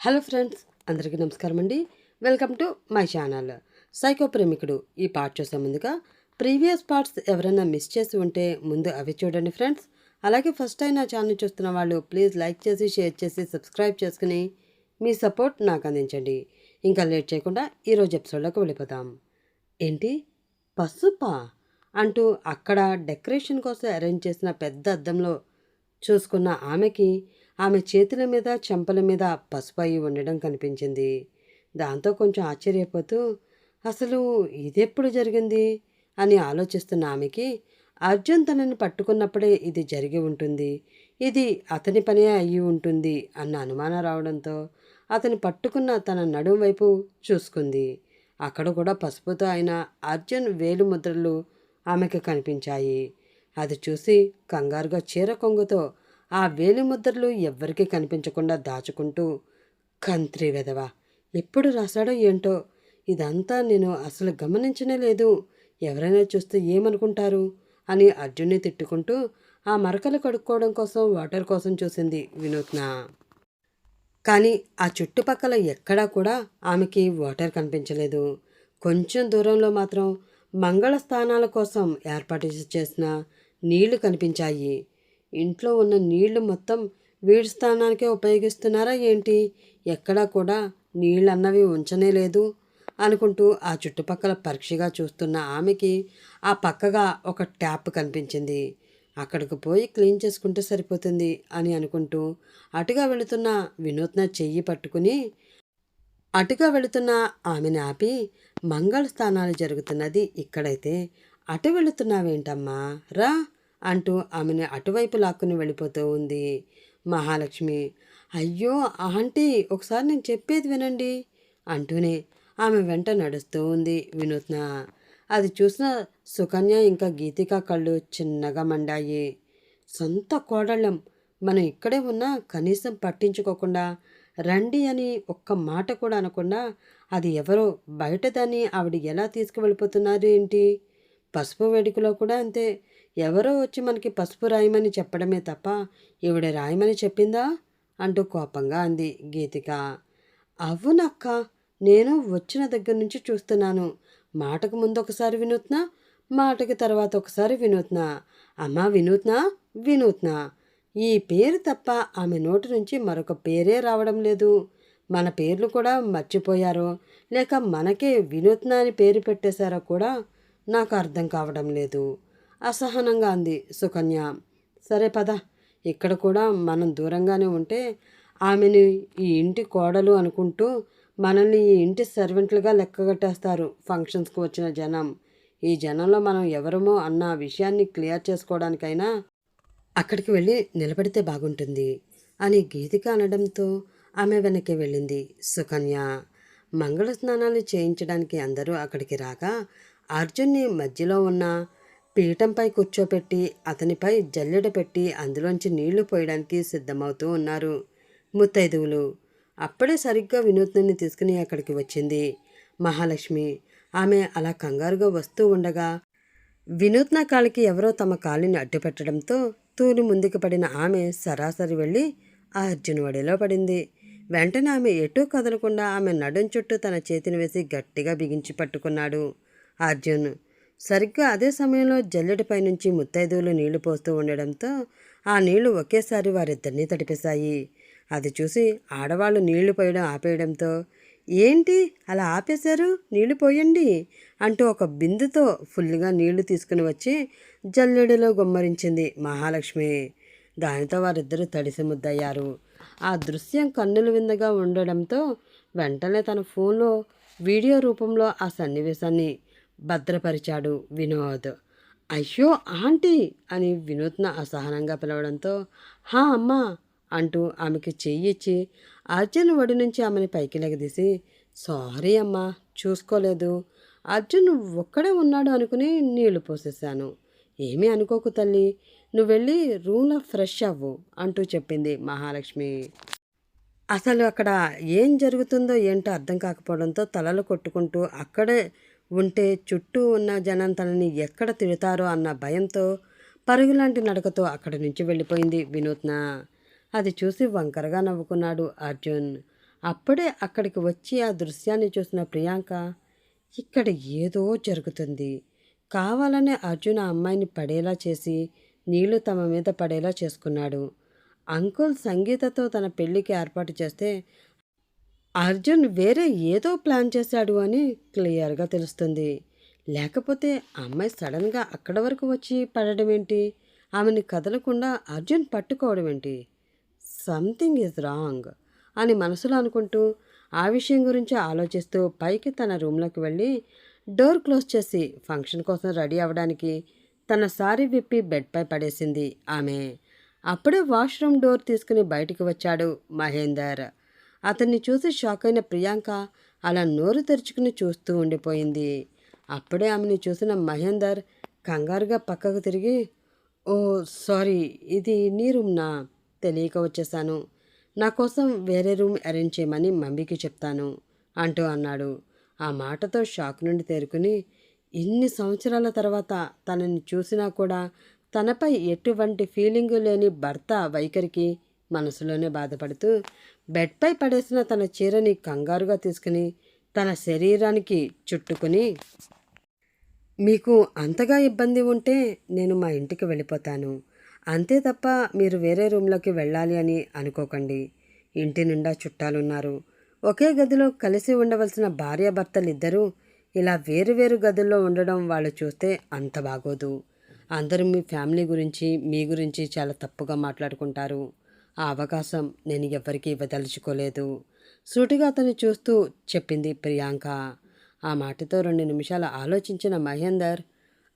Hello friends అందరికీ నమస్కారం అండి welcome to my channel. Psycho ప్రేమికుడు ఈ పార్ట్ చూసే ముందుగా ప్రీవియస్ పార్ట్స్ ఎవరైనా మిస్ చేసి ఉంటే ముందు అవి చూడండి ఫ్రెండ్స్. అలాగే ఫస్ట్ టైం నా ఛానల్ చూస్తున్న వాళ్ళు ప్లీజ్ లైక్ చేసి షేర్ చేసి సబ్స్క్రైబ్ చేసుకుని మీ సపోర్ట్ నాకు అందించండి. ఇంకా లేట్ చేయకుండా ఈరోజు ఎపిసోడ్లోకి వెళ్ళిపోతాం ఏంటి? పసుపా? అంటూ అక్కడ డెకరేషన్ కోసం అరేంజ్ చేసిన పెద్ద అద్దంలో చూసుకున్న ఆమెకి ఆమె చేతుల మీద చెంపల మీద పసుపు అయి ఉండడం కనిపించింది. దాంతో కొంచెం ఆశ్చర్యపోతూ అసలు ఇదెప్పుడు జరిగింది? అని ఆలోచిస్తున్న ఆమెకి అర్జున్ తనని పట్టుకున్నప్పుడే ఇది జరిగి ఉంటుంది. ఇది అతని పనే అయ్యి ఉంటుంది అన్న అనుమానం రావడంతో అతని పట్టుకున్న తన నడుం వైపు చూసుకుంది. అక్కడ కూడా పసుపుతో అయిన అర్జున్ వేలు ముద్రలు ఆమెకు కనిపించాయి. అది చూసి కంగారుగా చీర కొంగుతో ఆ వేలిముద్రలు ఎవ్వరికీ కనిపించకుండా దాచుకుంటూ కంత్రి వెధవ ఎప్పుడు రాశాడో ఏంటో? ఇదంతా నేను అసలు గమనించనే లేదు. ఎవరైనా చూస్తే ఏమనుకుంటారు? అని అర్జున్ని తిట్టుకుంటూ ఆ మరకలు కడుక్కోవడం కోసం వాటర్ కోసం చూసింది వినూత్న. కానీ ఆ చుట్టుపక్కల ఎక్కడా కూడా ఆమెకి వాటర్ కనిపించలేదు. కొంచెం దూరంలో మాత్రం మంగళ స్థానాల కోసం ఏర్పాటు చేసిన నీళ్ళు కనిపించాయి. ఇంట్లో ఉన్న నీళ్ళు మొత్తం వీడి స్థానానికే ఉపయోగిస్తున్నారా ఏంటి? ఎక్కడా కూడా నీళ్ళన్నవి ఉంచనే లేదు అనుకుంటూ ఆ చుట్టుపక్కల పరీక్షగా చూస్తున్న ఆమెకి ఆ పక్కగా ఒక ట్యాప్ కనిపించింది. అక్కడికి పోయి క్లీన్ చేసుకుంటే సరిపోతుంది అని అనుకుంటూ అటుగా వెళుతున్న వినూత్న చెయ్యి పట్టుకుని అటుగా వెళుతున్న ఆమెను ఆపి మంగళ స్థానాలు జరుగుతున్నది ఇక్కడైతే. అటు వెళుతున్నావేంటమ్మా? రా. అంటూ ఆమెను అటువైపు లాక్కుని వెళ్ళిపోతూ ఉంది మహాలక్ష్మి. అయ్యో ఆంటీ ఒకసారి నేను చెప్పేది వినండి అంటూనే ఆమె వెంట నడుస్తూ ఉంది వినూత్న. అది చూసిన సుకన్య ఇంకా గీతిక కళ్ళు చిన్నగా మండాయి. సొంత కోడళ్ళం మనం ఇక్కడే ఉన్నా కనీసం పట్టించుకోకుండా రండి అని ఒక్క మాట కూడా అనకుండా అది ఎవరో బయట దాన్ని ఆవిడ ఎలా తీసుకువెళ్ళిపోతున్నారు ఏంటి? పసుపు వేడుకలో కూడా అంతే. ఎవరో వచ్చి మనకి పసుపు రాయమని చెప్పడమే తప్ప ఈవిడ రాయమని చెప్పిందా? అంటూ కోపంగా అంది గీతిక. అవునక్క నేను వచ్చిన దగ్గర నుంచి చూస్తున్నాను. మాటకు ముందు ఒకసారి వినూత్న మాటకి తర్వాత ఒకసారి వినూత్న? అమ్మా వినూత్న? వినూత్న? ఈ పేరు తప్ప ఆమె నోటి నుంచి మరొక పేరే రావడం లేదు. మన పేర్లు కూడా మర్చిపోయారో. లేక మనకే వినూత్న అని పేరు పెట్టేశారో కూడా నాకు అర్థం కావడం లేదు. అసహనంగా అంది సుకన్య. సరే పద. ఇక్కడ కూడా మనం దూరంగానే ఉంటే ఆమెని ఈ ఇంటి కోడలు అనుకుంటూ మనల్ని ఈ ఇంటి సర్వెంట్లుగా లెక్కగట్టేస్తారు ఫంక్షన్స్కి వచ్చిన జనం. ఈ జనంలో మనం ఎవరమో అన్న విషయాన్ని క్లియర్ చేసుకోవడానికైనా అక్కడికి వెళ్ళి నిలబడితే బాగుంటుంది అని గీతిక అనడంతో ఆమె వెనక్కి వెళ్ళింది సుకన్య. మంగళ స్నానాలు చేయించడానికి అందరూ అక్కడికి రాగా అర్జున్ని మధ్యలో ఉన్న పీఠంపై కూర్చోపెట్టి అతనిపై జల్లెడ పెట్టి అందులోంచి నీళ్ళు పోయడానికి సిద్ధమవుతూ ఉన్నారు ముత్తైదువులు. అప్పుడే సరిగ్గా వినూత్ని తీసుకుని అక్కడికి వచ్చింది. మహాలక్ష్మి ఆమె అలా కంగారుగా వస్తూ ఉండగా వినూత్న కాలికి ఎవరో తమ కాలిని అడ్డుపెట్టడంతో తూలి ముందుకు పడిన ఆమె సరాసరి వెళ్ళి ఆ అర్జున్ వడిలో పడింది. వెంటనే ఆమె ఎటూ కదలకుండా ఆమె నడుం చుట్టూ తన చేతిని వేసి గట్టిగా బిగించి పట్టుకున్నాడు అర్జున్. సరిగ్గా అదే సమయంలో జల్లెడిపై నుంచి ముత్తైదువులు నీళ్ళు పోస్తూ ఉండడంతో ఆ నీళ్ళు ఒకేసారి వారిద్దరినీ తడిపేశాయి. అది చూసి ఆడవాళ్ళు నీళ్ళు పోయడం ఆపేయడంతో ఏంటి? అలా ఆపేశారు? నీళ్ళు పోయండి అంటూ ఒక బిందుతో ఫుల్గా నీళ్ళు తీసుకుని వచ్చి జల్లెడలో గుమ్మరించింది మహాలక్ష్మి. దానితో వారిద్దరూ తడిసి ముద్దయ్యారు. ఆ దృశ్యం కన్నుల విందగా ఉండడంతో వెంటనే తన ఫోన్లో వీడియో రూపంలో ఆ సన్నివేశాన్ని భద్రపరిచాడు వినోద్. అయ్యో ఆంటీ! అని వినూత్న అసహనంగా పిలవడంతో హా అమ్మా! అంటూ ఆమెకి చెయ్యిచ్చి అర్జున్ ఒడి నుంచి ఆమెని పైకి లెగదీసి సారీ అమ్మా చూసుకోలేదు. అర్జున్ ఒక్కడే ఉన్నాడు అనుకుని నీళ్ళు పోసేశాను. ఏమీ అనుకోకు తల్లి నువ్వు వెళ్ళి రూమ్లో ఫ్రెష్ అవ్వు అంటూ చెప్పింది మహాలక్ష్మి. అసలు అక్కడ ఏం జరుగుతుందో ఏంటో అర్థం కాకపోవడంతో తలలు కొట్టుకుంటూ అక్కడే ఉంటే చుట్టూ ఉన్న జనం తనని ఎక్కడ తిడతారో అన్న భయంతో పరుగులాంటి నడకతో అక్కడి నుంచి వెళ్ళిపోయింది వినూత్న. అది చూసి వంకరగా నవ్వుకున్నాడు అర్జున్. అప్పుడే అక్కడికి వచ్చి ఆ దృశ్యాన్ని చూసిన ప్రియాంక ఇక్కడ ఏదో జరుగుతుంది. కావాలనే అర్జున్ ఆ అమ్మాయిని పడేలా చేసి నీళ్ళు తమ మీద పడేలా చేసుకున్నాడు. అంకుల్ సంగీతతో తన పెళ్ళికి ఏర్పాటు చేస్తే అర్జున్ వేరే ఏదో ప్లాన్ చేశాడు అని క్లియర్గా తెలుస్తుంది. లేకపోతే అమ్మాయి సడన్గా అక్కడ వరకు వచ్చి పడడం ఏంటి? ఆమెని కదలకుండా అర్జున్ పట్టుకోవడం ఏంటి? సంథింగ్ ఈజ్ రాంగ్ అని మనసులో అనుకుంటూ ఆ విషయం గురించి ఆలోచిస్తూ పైకి తన రూమ్లోకి వెళ్ళి డోర్ క్లోజ్ చేసి ఫంక్షన్ కోసం రెడీ అవ్వడానికి తన సారీ విప్పి బెడ్పై పడేసింది ఆమె. అప్పుడే వాష్రూమ్ డోర్ తీసుకుని బయటికి వచ్చాడు మహేందర్. అతన్ని చూసి షాక్ అయిన ప్రియాంక అలా నోరు తెరుచుకుని చూస్తూ ఉండిపోయింది. అప్పుడే ఆమెను చూసిన మహేందర్ కంగారుగా పక్కకు తిరిగి ఓ సారీ ఇది నీ రూమ్నా? తెలియక వచ్చేసాను నా కోసం వేరే రూమ్ అరేంజ్ చేయమని మమ్మీకి చెప్తాను అంటూ అన్నాడు. ఆ మాటతో షాక్ నుండి తేరుకుని ఇన్ని సంవత్సరాల తర్వాత తనని చూసినా కూడా తనపై ఎటువంటి ఫీలింగు లేని భర్త వైఖరికి మనసులోనే బాధపడుతూ బెడ్పై పడేసిన తన చీరని కంగారుగా తీసుకుని తన శరీరానికి చుట్టుకుని మీకు అంతగా ఇబ్బంది ఉంటే నేను మా ఇంటికి వెళ్ళిపోతాను. అంతే తప్ప మీరు వేరే రూమ్లోకి వెళ్ళాలి అని అనుకోకండి. ఇంటి నిండా చుట్టాలున్నారు. ఒకే గదిలో కలిసి ఉండవలసిన భార్యాభర్తలు ఇద్దరూ ఇలా వేరువేరు గదుల్లో ఉండడం వాళ్ళు చూస్తే అంత బాగోదు. అందరూ మీ ఫ్యామిలీ గురించి మీ గురించి చాలా తప్పుగా మాట్లాడుకుంటారు. ఆ అవకాశం నేను ఎవ్వరికీ ఇవ్వదలుచుకోలేదు. సూటిగా అతన్ని చూస్తూ చెప్పింది ప్రియాంక. ఆ మాటతో రెండు నిమిషాలు ఆలోచించిన మహేందర్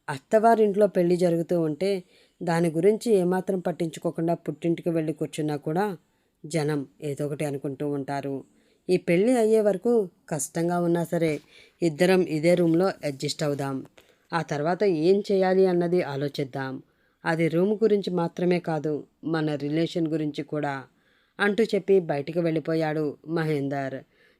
అత్తవారింట్లో పెళ్ళి జరుగుతూ ఉంటే దాని గురించి ఏమాత్రం పట్టించుకోకుండా పుట్టింటికి వెళ్ళి కూర్చున్నా కూడా జనం ఏదో ఒకటి అనుకుంటూ ఉంటారు. ఈ పెళ్ళి అయ్యే వరకు కష్టంగా ఉన్నా సరే ఇద్దరం ఇదే రూమ్లో అడ్జస్ట్ అవుదాం. ఆ తర్వాత ఏం చేయాలి అన్నది ఆలోచిద్దాం. అది రూమ్ గురించి మాత్రమే కాదు మన రిలేషన్ గురించి కూడా అంటూ చెప్పి బయటికి వెళ్ళిపోయాడు మహేందర్.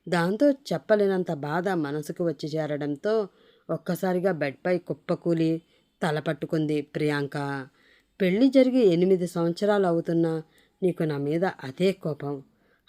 దాంతో చెప్పలేనంత బాధ మనసుకు వచ్చి చేరడంతో ఒక్కసారిగా బెడ్పై కుప్పకూలి తల పట్టుకుంది ప్రియాంక. పెళ్ళి జరిగి ఎనిమిది సంవత్సరాలు అవుతున్నా నీకు నా మీద అదే కోపం.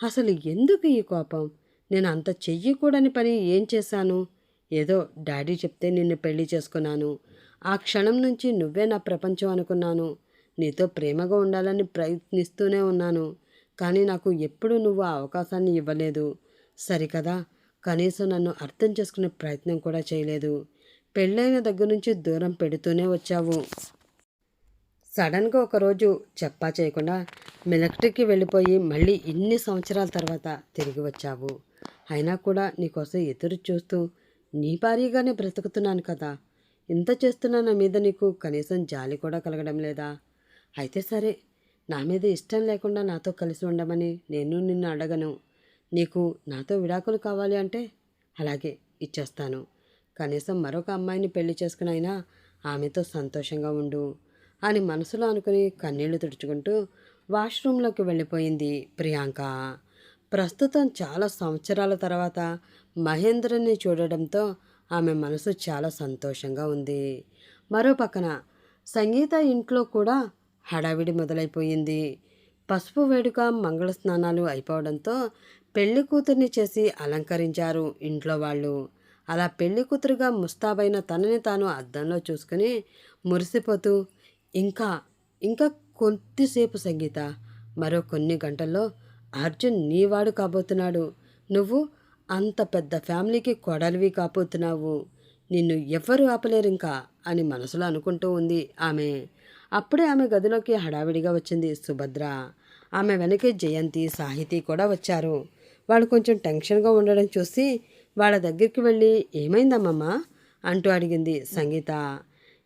అసలు ఎందుకు ఈ కోపం? నేను అంత చెయ్యకూడని పని ఏం చేశాను? ఏదో డాడీ చెప్తే నిన్ను పెళ్ళి చేసుకున్నాను. ఆ క్షణం నుంచి నువ్వే నా ప్రపంచం అనుకున్నాను. నీతో ప్రేమగా ఉండాలని ప్రయత్నిస్తూనే ఉన్నాను. కానీ నాకు ఎప్పుడు నువ్వు ఆ అవకాశాన్ని ఇవ్వలేదు. సరికదా? కనీసం నన్ను అర్థం చేసుకునే ప్రయత్నం కూడా చేయలేదు. పెళ్ళైన దగ్గర నుంచి దూరం పెడుతూనే వచ్చావు. సడన్గా ఒకరోజు చెప్పా చేయకుండా మిలిటరీకి వెళ్ళిపోయి మళ్ళీ ఇన్ని సంవత్సరాల తర్వాత తిరిగి వచ్చావు. అయినా కూడా నీకోసం ఎదురు చూస్తూ నీ భారీగానే బ్రతుకుతున్నాను కదా. ఇంత చేస్తున్నా నా మీద నీకు కనీసం జాలి కూడా కలగడం లేదా? అయితే సరే నా మీద ఇష్టం లేకుండా నాతో కలిసి ఉండమని నేను నిన్ను అడగను. నీకు నాతో విడాకులు కావాలి అంటే అలాగే ఇచ్చేస్తాను. కనీసం మరొక అమ్మాయిని పెళ్ళి చేసుకునైనా ఆమెతో సంతోషంగా ఉండు అని మనసులో అనుకుని కన్నీళ్ళు తుడుచుకుంటూ వాష్రూమ్లోకి వెళ్ళిపోయింది ప్రియాంక. ప్రస్తుతం చాలా సంవత్సరాల తర్వాత మహేంద్రని చూడడంతో ఆమె మనసు చాలా సంతోషంగా ఉంది. మరో పక్కన సంగీత ఇంట్లో కూడా హడావిడి మొదలైపోయింది. పసుపు వేడుక మంగళ స్నానాలు అయిపోవడంతో పెళ్ళి కూతుర్ని చేసి అలంకరించారు ఇంట్లో వాళ్ళు. అలా పెళ్ళి కూతురుగా ముస్తాబైన తనని తాను అద్దంలో చూసుకుని మురిసిపోతూ ఇంకా ఇంకా కొద్దిసేపు సంగీత మరో కొన్ని గంటల్లో అర్జున్ నీవాడు కాబోతున్నాడు. నువ్వు అంత పెద్ద ఫ్యామిలీకి కొడలివి కాపోతున్నావు. నిన్ను ఎవ్వరూ ఆపలేరు ఇంకా అని మనసులో అనుకుంటూ ఉంది ఆమె. అప్పుడే ఆమె గదిలోకి హడావిడిగా వచ్చింది సుభద్ర. ఆమె వెనకే జయంతి సాహితి కూడా వచ్చారు. వాళ్ళు కొంచెం టెన్షన్గా ఉండడం చూసి వాళ్ళ దగ్గరికి వెళ్ళి ఏమైందమ్మమ్మ? అంటూ అడిగింది సంగీత.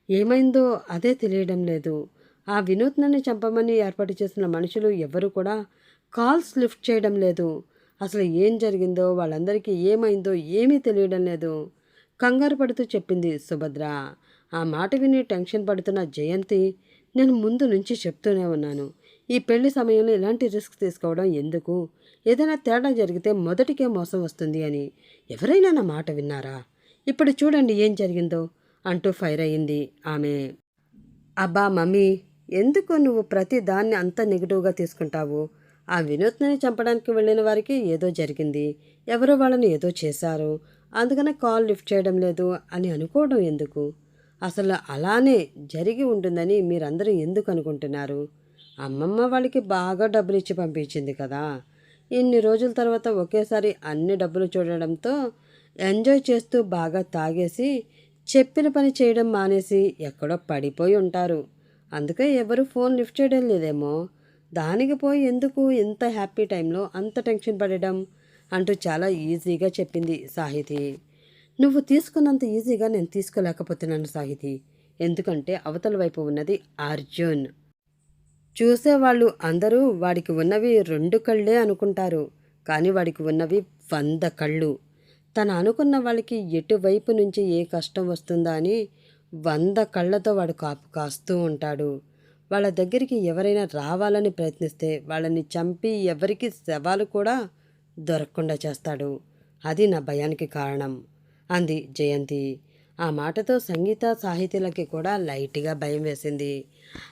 ఏమైందో అదే తెలియడం లేదు. ఆ వినూత్నాన్ని చంపమని ఏర్పాటు చేసిన మనుషులు ఎవరు కూడా కాల్స్ లిఫ్ట్ చేయడం లేదు. అసలు ఏం జరిగిందో వాళ్ళందరికీ ఏమైందో ఏమీ తెలియడం లేదు. కంగారు పడుతూ చెప్పింది సుభద్ర. ఆ మాట విని టెన్షన్ పడుతున్న జయంతి నేను ముందు నుంచి చెప్తూనే ఉన్నాను. ఈ పెళ్ళి సమయంలో ఇలాంటి రిస్క్ తీసుకోవడం ఎందుకు? ఏదైనా తేడా జరిగితే మొదటికే మోసం వస్తుంది అని ఎవరైనా నా మాట విన్నారా? ఇప్పుడు చూడండి ఏం జరిగిందో అంటూ ఫైర్ అయింది ఆమె. అబ్బా మమ్మీ ఎందుకు నువ్వు ప్రతి దాన్ని అంత నెగిటివ్గా తీసుకుంటావు? ఆ వినూత్నని చంపడానికి వెళ్ళిన వారికి ఏదో జరిగింది. ఎవరో వాళ్ళని ఏదో చేశారు. అందుకనే కాల్ లిఫ్ట్ చేయడం లేదు అని అనుకోవడం ఎందుకు? అసలు అలానే జరిగి ఉంటుందని మీరందరూ ఎందుకు అనుకుంటున్నారు? అమ్మమ్మ వాళ్ళకి బాగా డబ్బులు ఇచ్చి పంపించింది కదా. ఇన్ని రోజుల తర్వాత ఒకేసారి అన్ని డబ్బులు చూడడంతో ఎంజాయ్ చేస్తూ బాగా తాగేసి చెప్పిన పని చేయడం మానేసి ఎక్కడో పడిపోయి ఉంటారు. అందుకే ఎవరు ఫోన్ లిఫ్ట్ చేయడం లేదేమో. దానికి పోయి ఎందుకు ఇంత హ్యాపీ టైంలో అంత టెన్షన్ పడడం అంటూ చాలా ఈజీగా చెప్పింది సాహితి. నువ్వు తీసుకున్నంత ఈజీగా నేను తీసుకోలేకపోతున్నాను సాహితి. ఎందుకంటే అవతల వైపు ఉన్నది అర్జున్. చూసేవాళ్ళు అందరూ వాడికి ఉన్నవి రెండు కళ్ళే అనుకుంటారు. కానీ వాడికి ఉన్నవి వంద కళ్ళు. తను అనుకున్న వాళ్ళకి ఎటువైపు నుంచి ఏ కష్టం వస్తుందా అని వంద కళ్ళతో వాడు కాపు కాస్తూ ఉంటాడు. వాళ్ళ దగ్గరికి ఎవరైనా రావాలని ప్రయత్నిస్తే వాళ్ళని చంపి ఎవరికి శవాలు కూడా దొరకకుండా చేస్తాడు. అది నా భయానికి కారణం. అంది జయంతి. ఆ మాటతో సంగీత సాహితీలకి కూడా లైట్గా భయం వేసింది.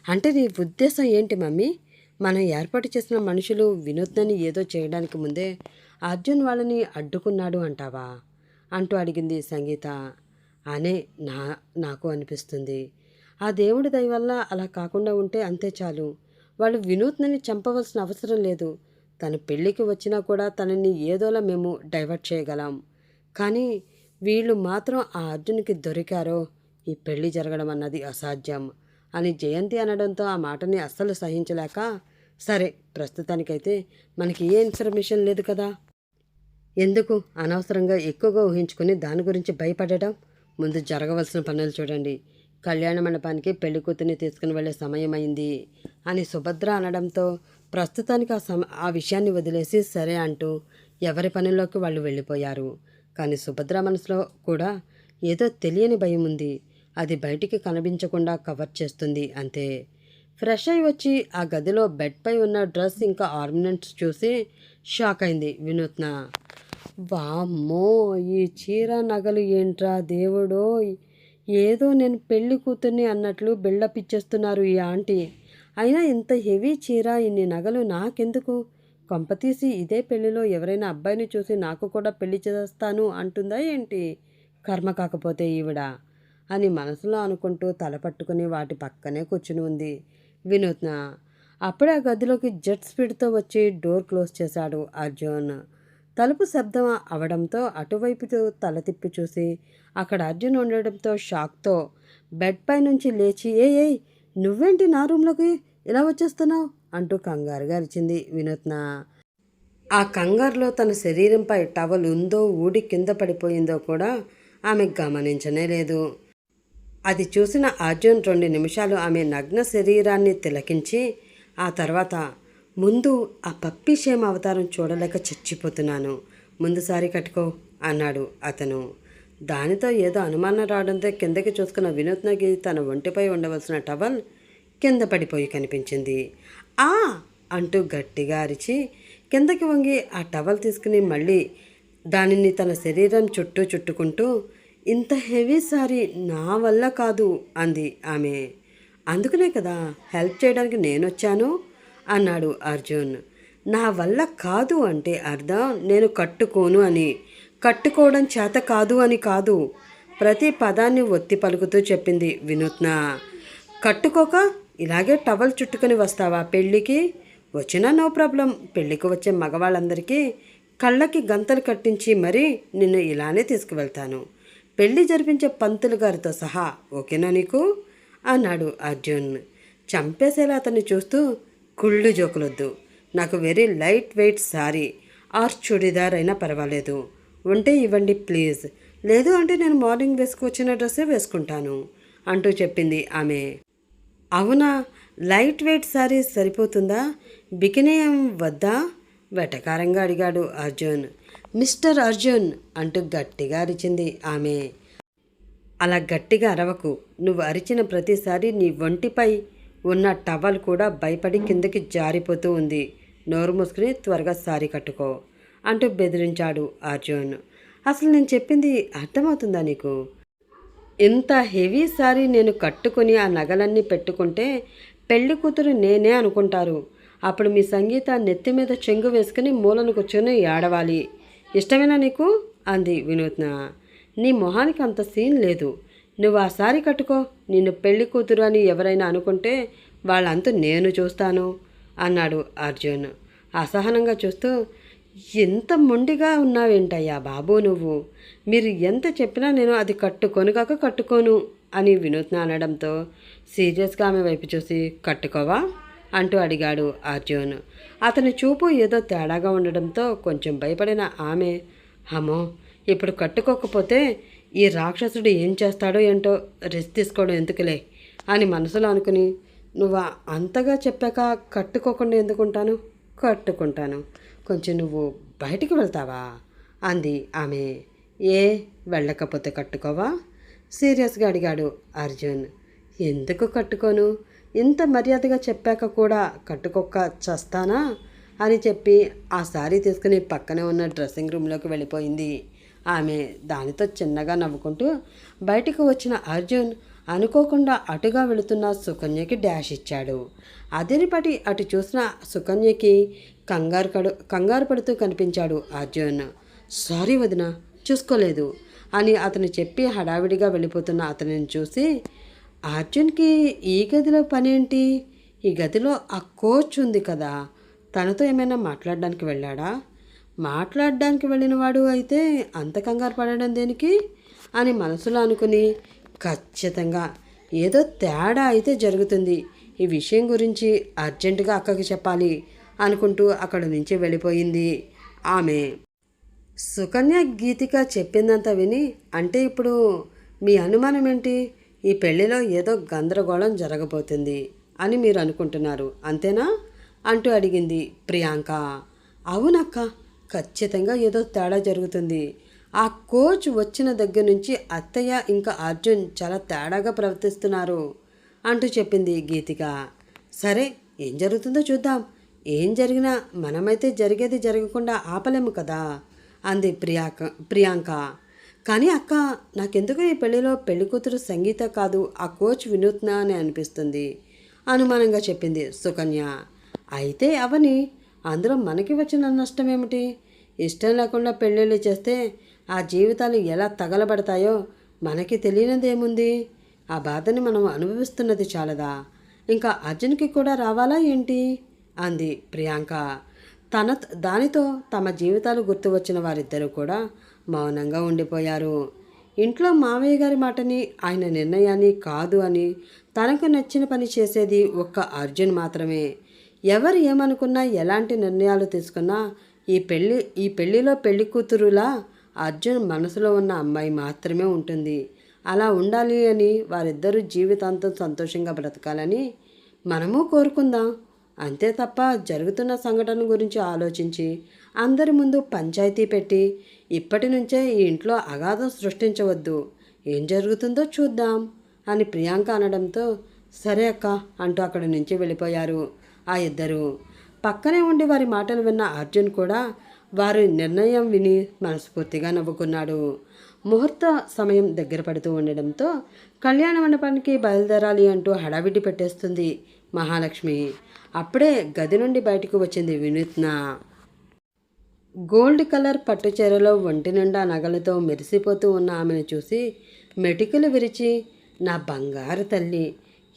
అంటే నీ ఉద్దేశం ఏంటి మమ్మీ? మనం ఏర్పాటు చేసిన మనుషులు వినూత్నని ఏదో చేయడానికి ముందే అర్జున్ వాళ్ళని అడ్డుకున్నాడు అంటావా? అంటూ అడిగింది సంగీత. అనే నా నాకు అనిపిస్తుంది. ఆ దేవుడి దయ వల్ల అలా కాకుండా ఉంటే అంతే చాలు. వాళ్ళు వినూత్నని చంపవలసిన అవసరం లేదు. తన పెళ్ళికి వచ్చినా కూడా తనని ఏదోలా మేము డైవర్ట్ చేయగలం. కానీ వీళ్ళు మాత్రం ఆ అర్జున్కి దొరికారో ఈ పెళ్ళి జరగడం అన్నది అసాధ్యం అని జయంతి అనడంతో ఆ మాటని అస్సలు సహించలేక సరే ప్రస్తుతానికైతే మనకి ఏ ఇన్ఫర్మేషన్ లేదు కదా? ఎందుకు అనవసరంగా ఎక్కువగా ఊహించుకుని దాని గురించి భయపడటం? ముందు జరగవలసిన పనులు చూడండి. కళ్యాణ మండపానికి పెళ్ళి కూతుర్ని తీసుకుని వెళ్ళే సమయమైంది అని సుభద్ర అనడంతో ప్రస్తుతానికి ఆ సమ ఆ విషయాన్ని వదిలేసి సరే అంటూ ఎవరి పనిలోకి వాళ్ళు వెళ్ళిపోయారు. కానీ సుభద్ర మనసులో కూడా ఏదో తెలియని భయం ఉంది. అది బయటికి కనిపించకుండా కవర్ చేస్తుంది అంతే. ఫ్రెష్ అయి వచ్చి ఆ గదిలో బెడ్పై ఉన్న డ్రెస్ ఇంకా ఆర్నమెంట్స్ చూసి షాక్ అయింది వినూత్న. వామ్మో! ఈ చీర నగలు ఏంట్రా దేవుడో ఏదో నేను పెళ్ళి కూతుర్ని అన్నట్లు బిల్డప్ ఇచ్చేస్తున్నారు ఈ ఆంటీ. అయినా ఇంత హెవీ చీర ఇన్ని నగలు నాకెందుకు? కొంపతీసి ఇదే పెళ్ళిలో ఎవరైనా అబ్బాయిని చూసి నాకు కూడా పెళ్ళి చేస్తాను అంటుందా ఏంటి? కర్మ కాకపోతే ఈవిడ అని మనసులో అనుకుంటూ తల పట్టుకుని వాటి పక్కనే కూర్చుని ఉంది. వినూత్న అప్పుడే ఆ గదిలోకి జెట్ స్పీడ్తో వచ్చి డోర్ క్లోజ్ చేశాడు అర్జున్. తలుపు శబ్దం అవడంతో అటువైపు తల తిప్పి చూసి అక్కడ అర్జున్ ఉండడంతో షాక్తో బెడ్ పై నుంచి లేచి ఏ ఏయ్ నువ్వేంటి నా రూమ్లోకి ఇలా వచ్చేస్తున్నావు? అంటూ కంగారుగా అరిచింది వినూత్న. ఆ కంగారులో తన శరీరంపై టవల్ ఉందో ఊడి కింద పడిపోయిందో కూడా ఆమె గమనించనే లేదు. అది చూసిన అర్జున్ రెండు నిమిషాలు ఆమె నగ్న శరీరాన్ని తిలకించి ఆ తర్వాత ముందు ఆ పప్పి షేమ్ అవతారం చూడలేక చచ్చిపోతున్నాను. ముందు సారి కట్టుకో అన్నాడు అతను. దానితో ఏదో అనుమానం రావడంతో కిందకి చూసుకున్న వినూత్నకి తన ఒంటిపై ఉండవలసిన టవల్ కింద పడిపోయి కనిపించింది. ఆ! అంటూ గట్టిగా అరిచి కిందకి వంగి ఆ టవల్ తీసుకుని మళ్ళీ దానిని తన శరీరం చుట్టూ చుట్టుకుంటూ ఇంత హెవీ సారీ నా వల్ల కాదు అంది ఆమె. అందుకనే కదా హెల్ప్ చేయడానికి నేను వచ్చాను? అన్నాడు అర్జున్. నా వల్ల కాదు అంటే అర్థం? నేను కట్టుకోను అని. కట్టుకోవడం చేత కాదు అని కాదు. ప్రతి పదాన్ని ఒత్తి పలుకుతూ చెప్పింది వినూత్న. కట్టుకోక? ఇలాగే టవల్ చుట్టుకొని వస్తావా పెళ్ళికి? వచ్చినా నో ప్రాబ్లం. పెళ్ళికి వచ్చే మగవాళ్ళందరికీ కళ్ళకి గంతలు కట్టించి మరీ నిన్ను ఇలానే తీసుకువెళ్తాను. పెళ్ళి జరిపించే పంతులు గారితో సహా ఓకేనా నీకు? అన్నాడు అర్జున్. చంపేసేలా అతన్ని చూస్తూ కుళ్ళు జోకులొద్దు. నాకు very light weight sari or churidar అయినా పర్వాలేదు. ఉంటే ఇవ్వండి ప్లీజ్ లేదు అంటే నేను మార్నింగ్ వేసుకొచ్చిన డ్రెస్సే వేసుకుంటాను అంటూ చెప్పింది ఆమె. అవునా? లైట్ వెయిట్ సారీ సరిపోతుందా? బికినేయం వద్దా? వెటకారంగా అడిగాడు అర్జున్. మిస్టర్ అర్జున్ అంటూ గట్టిగా అరిచింది ఆమె. అలా గట్టిగా అరవకు. నువ్వు అరిచిన ప్రతిసారి నీ ఒంటిపై ఉన్న టవల్ కూడా భయపడి కిందకి జారిపోతూ ఉంది. నోరు మూసుకుని త్వరగా సారీ కట్టుకో అంటూ బెదిరించాడు అర్జున్. అసలు నేను చెప్పింది అర్థమవుతుందా నీకు? ఇంత హెవీ సారీ నేను కట్టుకొని ఆ నగలన్నీ పెట్టుకుంటే పెళ్ళి కూతురు నేనే అనుకుంటారు. అప్పుడు మీ సంగీత నెత్తి మీద చెంగు వేసుకుని మూలను కూర్చొని ఏడవాలి. ఇష్టమేనా నీకు? అంది వినూత్న. నీ మొహానికి అంత సీన్ లేదు. నువ్వు ఆ సారి కట్టుకో. నిన్ను పెళ్ళి కూతురు అని ఎవరైనా అనుకుంటే వాళ్ళంతా నేను చూస్తాను అన్నాడు అర్జున్. అసహనంగా చూస్తూ ఎంత మొండిగా ఉన్నావేంటయ్యా బాబు నువ్వు? మీరు ఎంత చెప్పినా నేను అది కట్టుకొను కాక కట్టుకోను అని వినూత్న అనడంతో సీరియస్గా ఆమె వైపు చూసి కట్టుకోవా? అంటూ అడిగాడు అర్జున్. అతని చూపు ఏదో తేడాగా ఉండడంతో కొంచెం భయపడిన ఆమె అమ్మో ఇప్పుడు కట్టుకోకపోతే ఈ రాక్షసుడు ఏం చేస్తాడో ఏంటో రెస్ట్ తీసుకోవడం ఎందుకులే అని మనసులో అనుకుని నువ్వు అంతగా చెప్పాక కట్టుకోకుండా ఎందుకుంటాను? కట్టుకుంటాను. కొంచెం నువ్వు బయటికి వెళ్తావా? అంది ఆమె. ఏ వెళ్ళకపోతే కట్టుకోవా? సీరియస్గా అడిగాడు అర్జున్. ఎందుకు కట్టుకోను? ఇంత మర్యాదగా చెప్పాక కూడా కట్టుకోక చస్తానా? అని చెప్పి ఆ శారీ తీసుకుని పక్కనే ఉన్న డ్రెస్సింగ్ రూమ్లోకి వెళ్ళిపోయింది. ఆమె దానితో చిన్నగా నవ్వుకుంటూ బయటికి వచ్చిన అర్జున్ అనుకోకుండా అటుగా వెళుతున్న సుకన్యకి డాష్ ఇచ్చాడు. అదిరిపటి అటు చూసిన సుకన్యకి కంగారు కడు కంగారు పడుతూ కనిపించాడు అర్జున్. సారీ వదిన చూసుకోలేదు అని అతను చెప్పి హడావిడిగా వెళ్ళిపోతున్న అతనిని చూసి అర్జున్కి ఈ గదిలో పనేంటి? ఈ గదిలో ఆ కోచ్ ఉంది కదా తనతో ఏమైనా మాట్లాడడానికి వెళ్ళాడా? మాట్లాడడానికి వెళ్ళినవాడు అయితే అంత కంగారు పడడం దేనికి? అని మనసులో అనుకుని ఖచ్చితంగా ఏదో తేడా అయితే జరుగుతుంది. ఈ విషయం గురించి అర్జెంటుగా అక్కకి చెప్పాలి అనుకుంటూ అక్కడి నుంచి వెళ్ళిపోయింది ఆమె. సుకన్య గీతిక చెప్పిందంతా విని అంటే ఇప్పుడు మీ అనుమానం ఏంటి? ఈ పెళ్ళిలో ఏదో గందరగోళం జరగబోతుంది అని మీరు అనుకుంటున్నారు అంతేనా? అంటూ అడిగింది ప్రియాంక. అవునక్క ఖచ్చితంగా ఏదో తేడా జరుగుతుంది. ఆ కోచ్ వచ్చిన దగ్గర నుంచి అత్తయ్య ఇంకా అర్జున్ చాలా తేడాగా ప్రవర్తిస్తున్నారు అంటూ చెప్పింది గీతిక. సరే ఏం జరుగుతుందో చూద్దాం. ఏం జరిగినా మనమైతే జరిగేది జరగకుండా ఆపలేము కదా అంది ప్రియాంక ప్రియాంక. కానీ అక్క నాకెందుకు ఈ పెళ్ళిలో పెళ్ళి కూతురు సంగీత కాదు ఆ కోచ్ వినూత్న అని అనిపిస్తుంది. అనుమానంగా చెప్పింది సుకన్య. అయితే అవని అందులో మనకి వచ్చిన నష్టం ఏమిటి? ఇష్టం లేకుండా పెళ్ళిళ్ళు చేస్తే ఆ జీవితాలు ఎలా తగలబడతాయో మనకి తెలియనిదేముంది ఆ బాధని మనం అనుభవిస్తున్నది చాలదా? ఇంకా అర్జున్కి కూడా రావాలా ఏంటి? అంది ప్రియాంక. తన దానితో తమ జీవితాలు గుర్తు వచ్చిన వారిద్దరూ కూడా మౌనంగా ఉండిపోయారు. ఇంట్లో మామయ్య గారి మాటని ఆయన నిర్ణయాన్ని కాదు అని తనకు నచ్చిన పని చేసేది ఒక్క అర్జున్ మాత్రమే. ఎవరు ఏమనుకున్నా ఎలాంటి నిర్ణయాలు తీసుకున్నా ఈ పెళ్ళి ఈ పెళ్ళిలో పెళ్ళి కూతురులా అర్జున్ మనసులో ఉన్న అమ్మాయి మాత్రమే ఉంటుంది. అలా ఉండాలి అని వారిద్దరూ జీవితాంతం సంతోషంగా బ్రతకాలని మనము కోరుకుందాం. అంతే తప్ప జరుగుతున్న సంఘటన గురించి ఆలోచించి అందరి ముందు పంచాయతీ పెట్టి ఇప్పటి నుంచే ఈ ఇంట్లో అగాధం సృష్టించవద్దు. ఏం జరుగుతుందో చూద్దాం అని ప్రియాంక అనడంతో సరే అక్క అంటూ అక్కడి నుంచి వెళ్ళిపోయారు. ఆ ఇద్దరు. పక్కనే ఉండి వారి మాటలు విన్న అర్జున్ కూడా వారి నిర్ణయం విని మనస్ఫూర్తిగా నవ్వుకున్నాడు. ముహూర్త సమయం దగ్గర పడుతూ ఉండడంతో కళ్యాణ మండపానికి బయలుదేరాలి అంటూ హడావిడి పెట్టేస్తుంది మహాలక్ష్మి. అప్పుడే గది నుండి బయటకు వచ్చింది వినూత్న. గోల్డ్ కలర్ పట్టుచీరలో ఒంటి నిండా నగలతో మెరిసిపోతూ ఉన్న ఆమెను చూసి మెటికలు విరిచి నా బంగారు తల్లి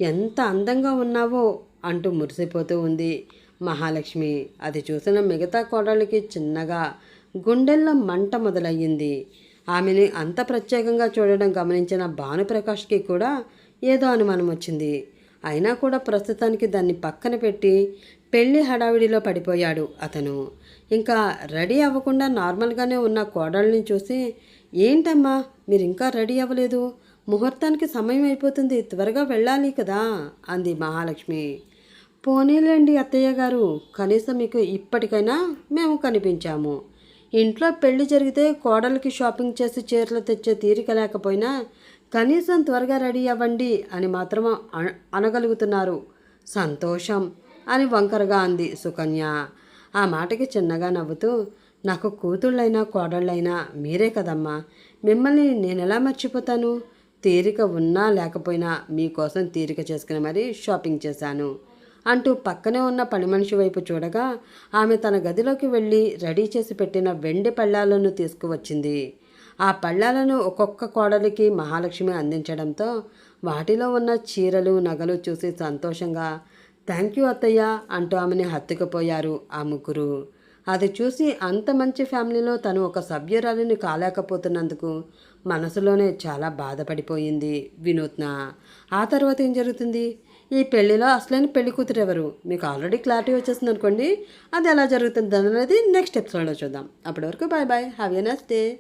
ఎంత అందంగా ఉన్నావో అంటూ మురిసిపోతూ ఉంది. మహాలక్ష్మి అది చూసిన మిగతా కోడళ్ళకి చిన్నగా గుండెల్లో మంట మొదలయ్యింది. ఆమెని అంత ప్రత్యేకంగా చూడడం గమనించిన భానుప్రకాష్కి కూడా ఏదో అనుమానం వచ్చింది. అయినా కూడా ప్రస్తుతానికి దాన్ని పక్కన పెట్టి పెళ్ళి హడావిడిలో పడిపోయాడు అతను. ఇంకా రెడీ అవ్వకుండా నార్మల్గానే ఉన్న కోడల్ని చూసి ఏంటమ్మా మీరు ఇంకా రెడీ అవ్వలేదు? ముహూర్తానికి సమయం అయిపోతుంది. త్వరగా వెళ్ళాలి కదా అంది మహాలక్ష్మి. పోనీలేండి అత్తయ్య గారు కనీసం మీకు ఇప్పటికైనా మేము కనిపించాము. ఇంట్లో పెళ్ళి జరిగితే కోడలికి షాపింగ్ చేసి చీరలు తెచ్చే తీరిక లేకపోయినా కనీసం త్వరగా రెడీ అవ్వండి అని మాత్రం అనగలుగుతున్నారు. సంతోషం అని వంకరగా అంది సుకన్య. ఆ మాటకి చిన్నగా నవ్వుతూ నాకు కూతుళ్ళైనా కోడళ్ళైనా మీరే కదమ్మా. మిమ్మల్ని నేను ఎలా మర్చిపోతాను? తీరిక ఉన్నా లేకపోయినా మీకోసం తీరిక చేసుకుని మరీ షాపింగ్ చేశాను. అంటూ పక్కనే ఉన్న పని మనిషి వైపు చూడగా ఆమె తన గదిలోకి వెళ్ళి రెడీ చేసి పెట్టిన వెండి పళ్ళాలను తీసుకువచ్చింది. ఆ పళ్ళాలను ఒక్కొక్క కోడలికి మహాలక్ష్మి అందించడంతో వాటిలో ఉన్న చీరలు నగలు చూసి సంతోషంగా థ్యాంక్ యూ అత్తయ్య అంటూ ఆమెని హత్తుకుపోయారు ఆ ముగ్గురు. అది చూసి అంత మంచి ఫ్యామిలీలో తను ఒక సభ్యురాలిని కాలేకపోతున్నందుకు మనసులోనే చాలా బాధపడిపోయింది వినూత్న. ఆ తర్వాత ఏం జరుగుతుంది? ఈ పెళ్ళిలో అసలైన పెళ్ళి కూతురు ఎవరు? మీకు ఆల్రెడీ క్లారిటీ వచ్చేసింది అనుకోండి. అది ఎలా జరుగుతుంది అనేది నెక్స్ట్ ఎపిసోడ్లో చూద్దాం. అప్పటి వరకు bye bye have a next day